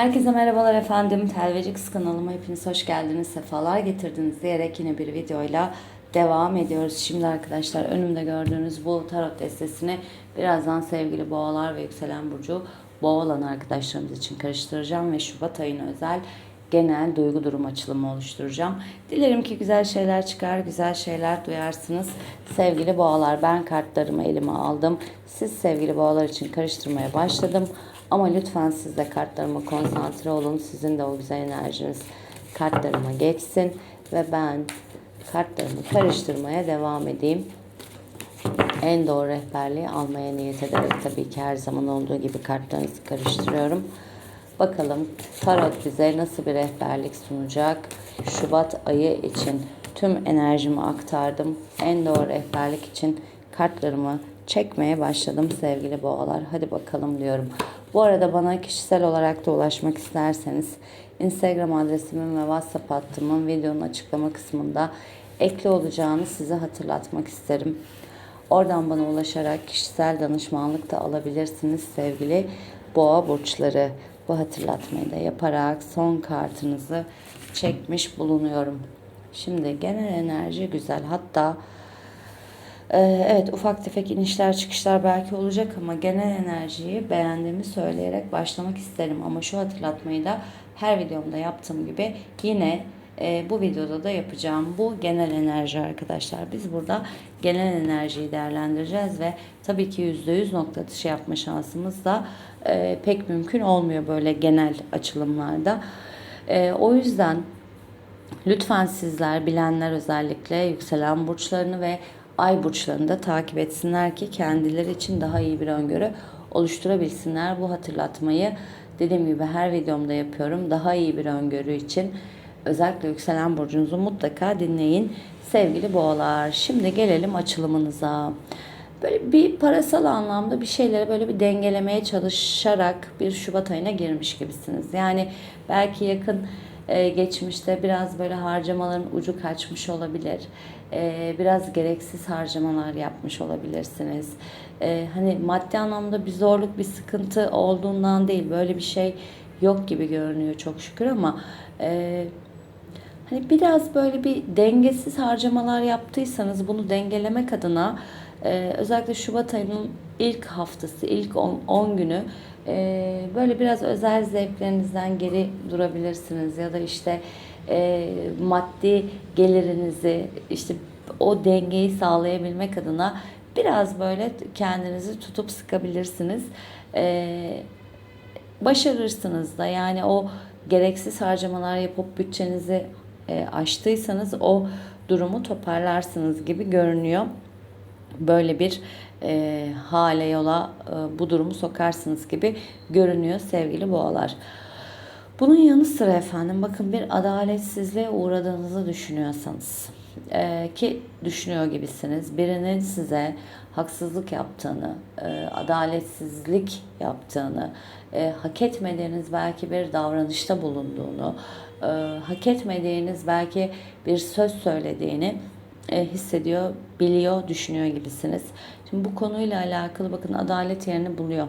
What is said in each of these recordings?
Herkese merhabalar efendim. Telvecix kanalıma hepiniz hoş geldiniz, sefalar getirdiniz diyerek yine bir videoyla devam ediyoruz. Şimdi arkadaşlar önümde gördüğünüz bu tarot destesini birazdan sevgili boğalar ve yükselen burcu boğa arkadaşlarımız için karıştıracağım ve Şubat ayına özel genel duygu durum açılımı oluşturacağım. Dilerim ki güzel şeyler çıkar, güzel şeyler duyarsınız. Sevgili boğalar ben kartlarımı elime aldım. Siz sevgili boğalar için karıştırmaya başladım. Ama lütfen siz de kartlarıma konsantre olun. Sizin de o güzel enerjiniz kartlarıma geçsin. Ve ben kartlarımı karıştırmaya devam edeyim. En doğru rehberliği almaya niyet ederek tabii ki her zaman olduğu gibi kartlarınızı karıştırıyorum. Bakalım tarot bize nasıl bir rehberlik sunacak? Şubat ayı için tüm enerjimi aktardım. En doğru rehberlik için kartlarımı çekmeye başladım sevgili boğalar. Hadi bakalım diyorum. Bu arada bana kişisel olarak da ulaşmak isterseniz Instagram adresimin ve WhatsApp hattımın videonun açıklama kısmında ekli olacağını size hatırlatmak isterim. Oradan bana ulaşarak kişisel danışmanlık da alabilirsiniz sevgili boğa burçları. Bu hatırlatmayı da yaparak son kartınızı çekmiş bulunuyorum. Şimdi genel enerji güzel. Hatta ee, evet ufak tefek inişler çıkışlar belki olacak ama genel enerjiyi beğendiğimi söyleyerek başlamak isterim. Ama şu hatırlatmayı da her videomda yaptığım gibi yine e, bu videoda da yapacağım. Bu genel enerji arkadaşlar. Biz burada genel enerjiyi değerlendireceğiz ve tabii ki %100 nokta atışı yapma şansımız da e, pek mümkün olmuyor böyle genel açılımlarda. E, o yüzden lütfen sizler bilenler özellikle yükselen burçlarını ve ay burçlarını da takip etsinler ki kendileri için daha iyi bir öngörü oluşturabilsinler. Bu hatırlatmayı dediğim gibi her videomda yapıyorum. Daha iyi bir öngörü için özellikle yükselen burcunuzu mutlaka dinleyin sevgili boğalar. Şimdi gelelim açılımınıza. Böyle bir parasal anlamda bir şeyleri böyle bir dengelemeye çalışarak bir Şubat ayına girmiş gibisiniz. Yani belki yakın e, geçmişte biraz böyle harcamaların ucu kaçmış olabilir. E, biraz gereksiz harcamalar yapmış olabilirsiniz. E, hani maddi anlamda bir zorluk, bir sıkıntı olduğundan değil. Böyle bir şey yok gibi görünüyor çok şükür ama e, hani biraz böyle bir dengesiz harcamalar yaptıysanız bunu dengelemek adına e, özellikle Şubat ayının ilk haftası, ilk 10 günü e, böyle biraz özel zevklerinizden geri durabilirsiniz ya da işte e, maddi gelirinizi işte o dengeyi sağlayabilmek adına biraz böyle kendinizi tutup sıkabilirsiniz. E, başarırsınız da yani o gereksiz harcamalar yapıp bütçenizi e, aştıysanız o durumu toparlarsınız gibi görünüyor. Böyle bir e, hale yola e, bu durumu sokarsınız gibi görünüyor sevgili boğalar. Bunun yanı sıra efendim bakın bir adaletsizliğe uğradığınızı düşünüyorsanız e, ki düşünüyor gibisiniz birinin size haksızlık yaptığını, e, adaletsizlik yaptığını, e, hak etmediğiniz belki bir davranışta bulunduğunu, e, hak etmediğiniz belki bir söz söylediğini e, hissediyor, biliyor, düşünüyor gibisiniz. Şimdi bu konuyla alakalı bakın adalet yerini buluyor.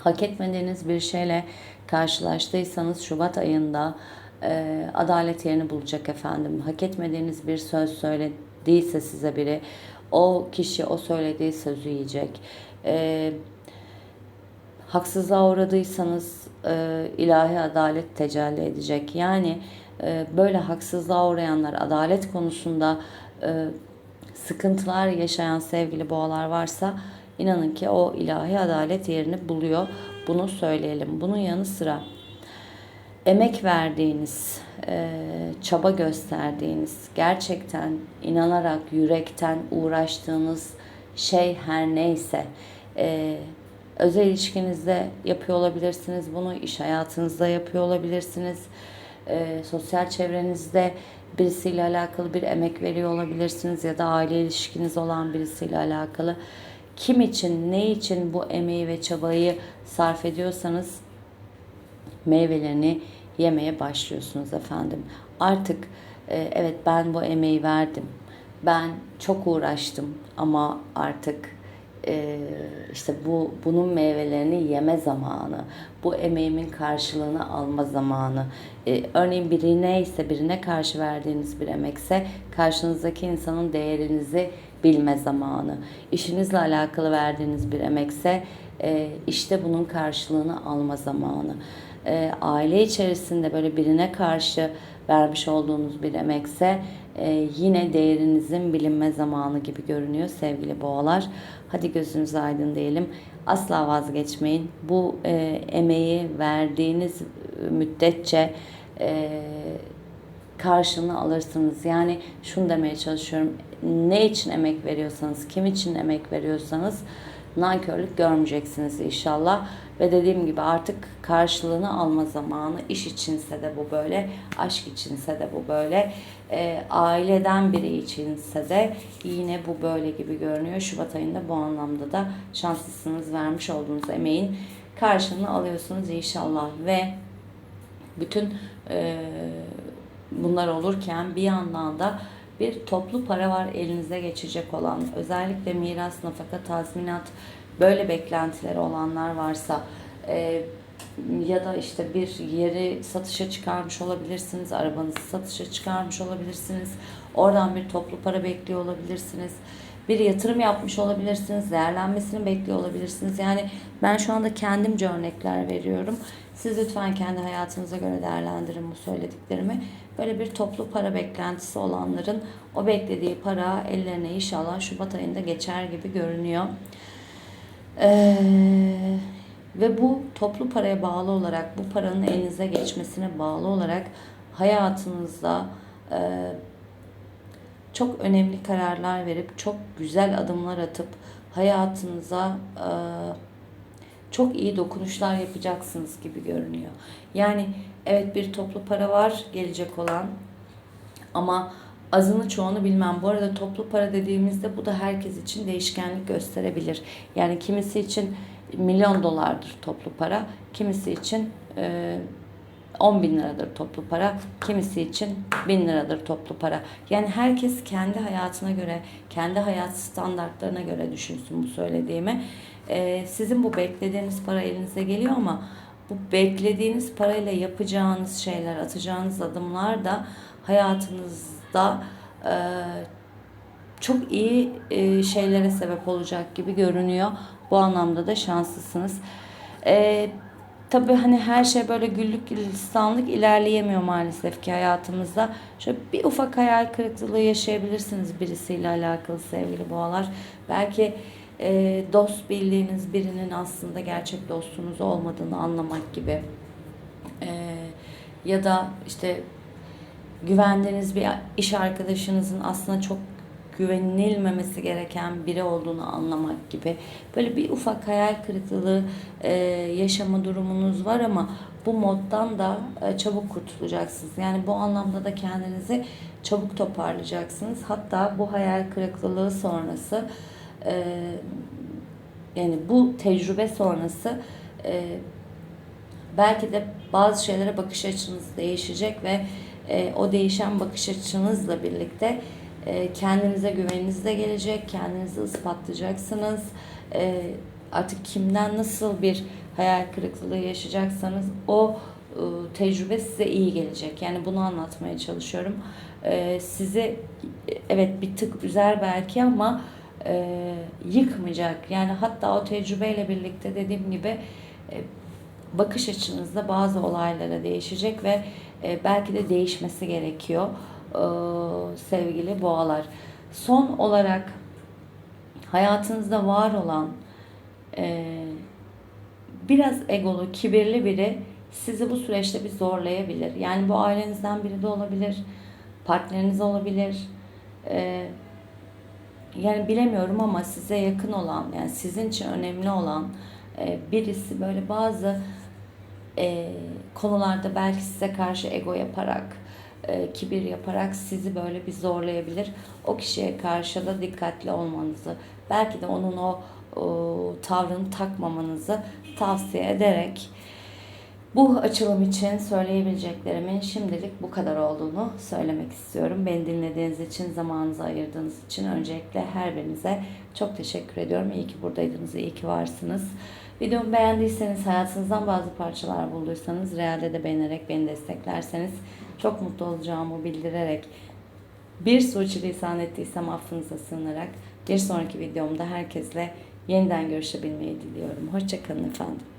Hak etmediğiniz bir şeyle karşılaştıysanız Şubat ayında e, adalet yerini bulacak efendim. Hak etmediğiniz bir söz söylediyse size biri o kişi o söylediği sözü yiyecek. E, haksızlığa uğradıysanız e, ilahi adalet tecelli edecek. Yani e, böyle haksızlığa uğrayanlar adalet konusunda sıkıntılar yaşayan sevgili boğalar varsa inanın ki o ilahi adalet yerini buluyor. Bunu söyleyelim. Bunun yanı sıra emek verdiğiniz, e, çaba gösterdiğiniz, gerçekten inanarak, yürekten uğraştığınız şey her neyse, e, özel ilişkinizde yapıyor olabilirsiniz bunu, iş hayatınızda yapıyor olabilirsiniz, e, sosyal çevrenizde birisiyle alakalı bir emek veriyor olabilirsiniz ya da aile ilişkiniz olan birisiyle alakalı. Kim için, ne için bu emeği ve çabayı sarf ediyorsanız meyvelerini yemeye başlıyorsunuz efendim. Artık e, evet ben bu emeği verdim. Ben çok uğraştım ama artık e, işte bu bunun meyvelerini yeme zamanı, bu emeğimin karşılığını alma zamanı. E, örneğin birine ise birine karşı verdiğiniz bir emekse karşınızdaki insanın değerinizi bilme zamanı. İşinizle alakalı verdiğiniz bir emekse e, işte bunun karşılığını alma zamanı. E, aile içerisinde böyle birine karşı vermiş olduğunuz bir emekse e, yine değerinizin bilinme zamanı gibi görünüyor sevgili boğalar. Hadi gözünüz aydın diyelim. Asla vazgeçmeyin. Bu e, emeği verdiğiniz müddetçe e, karşılığını alırsınız. Yani şunu demeye çalışıyorum. Ne için emek veriyorsanız, kim için emek veriyorsanız nankörlük görmeyeceksiniz inşallah. Ve dediğim gibi artık karşılığını alma zamanı. İş içinse de bu böyle, aşk içinse de bu böyle, e, aileden biri içinse de yine bu böyle gibi görünüyor. Şubat ayında bu anlamda da şanslısınız vermiş olduğunuz emeğin karşılığını alıyorsunuz inşallah. Ve bütün e, bunlar olurken bir yandan da bir toplu para var elinize geçecek olan özellikle miras, nafaka, tazminat böyle beklentileri olanlar varsa e, ya da işte bir yeri satışa çıkarmış olabilirsiniz, arabanızı satışa çıkarmış olabilirsiniz, oradan bir toplu para bekliyor olabilirsiniz, bir yatırım yapmış olabilirsiniz, değerlenmesini bekliyor olabilirsiniz. Yani ben şu anda kendimce örnekler veriyorum. Siz lütfen kendi hayatınıza göre değerlendirin bu söylediklerimi. Böyle bir toplu para beklentisi olanların o beklediği para ellerine inşallah Şubat ayında geçer gibi görünüyor. Ee, ve bu toplu paraya bağlı olarak, bu paranın elinize geçmesine bağlı olarak hayatınızda e, çok önemli kararlar verip, çok güzel adımlar atıp hayatınıza e, çok iyi dokunuşlar yapacaksınız gibi görünüyor. Yani evet bir toplu para var gelecek olan ama azını çoğunu bilmem. Bu arada toplu para dediğimizde bu da herkes için değişkenlik gösterebilir. Yani kimisi için milyon dolardır toplu para, kimisi için e, 10 bin liradır toplu para, kimisi için bin liradır toplu para. Yani herkes kendi hayatına göre, kendi hayat standartlarına göre düşünsün bu söylediğimi. Ee, sizin bu beklediğiniz para elinize geliyor ama bu beklediğiniz parayla yapacağınız şeyler, atacağınız adımlar da hayatınızda e, çok iyi e, şeylere sebep olacak gibi görünüyor. Bu anlamda da şanslısınız. E, tabii hani her şey böyle güllük gülistanlık ilerleyemiyor maalesef ki hayatımızda. Şöyle bir ufak hayal kırıklığı yaşayabilirsiniz birisiyle alakalı sevgili boğalar. Belki e, dost bildiğiniz birinin aslında gerçek dostunuz olmadığını anlamak gibi. E, ya da işte güvendiğiniz bir iş arkadaşınızın aslında çok güvenilmemesi gereken biri olduğunu anlamak gibi böyle bir ufak hayal kırıklığı e, yaşama durumunuz var ama bu moddan da e, çabuk kurtulacaksınız. Yani bu anlamda da kendinizi çabuk toparlayacaksınız. Hatta bu hayal kırıklığı sonrası e, yani bu tecrübe sonrası e, belki de bazı şeylere bakış açınız değişecek ve e, o değişen bakış açınızla birlikte e, kendinize güveniniz de gelecek, kendinizi ispatlayacaksınız. E, artık kimden nasıl bir hayal kırıklığı yaşayacaksanız o e, tecrübe size iyi gelecek. Yani bunu anlatmaya çalışıyorum. E, sizi evet bir tık üzer belki ama e, yıkmayacak. Yani hatta o tecrübeyle birlikte dediğim gibi e, bakış açınızda bazı olaylara değişecek ve e, belki de değişmesi gerekiyor sevgili boğalar. Son olarak hayatınızda var olan e, biraz egolu, kibirli biri sizi bu süreçte bir zorlayabilir. Yani bu ailenizden biri de olabilir, partneriniz olabilir. E, yani bilemiyorum ama size yakın olan, yani sizin için önemli olan e, birisi böyle bazı e, konularda belki size karşı ego yaparak, e, kibir yaparak sizi böyle bir zorlayabilir. O kişiye karşı da dikkatli olmanızı, belki de onun o, o tavrını takmamanızı tavsiye ederek Bu açılım için söyleyebileceklerimin şimdilik bu kadar olduğunu söylemek istiyorum. Beni dinlediğiniz için, zamanınızı ayırdığınız için öncelikle her birinize çok teşekkür ediyorum. İyi ki buradaydınız, iyi ki varsınız. Videomu beğendiyseniz, hayatınızdan bazı parçalar bulduysanız, realde de beğenerek beni desteklerseniz çok mutlu olacağımı bildirerek bir suçilisan ettiysem affınıza sığınarak bir sonraki videomda herkesle yeniden görüşebilmeyi diliyorum. Hoşçakalın efendim.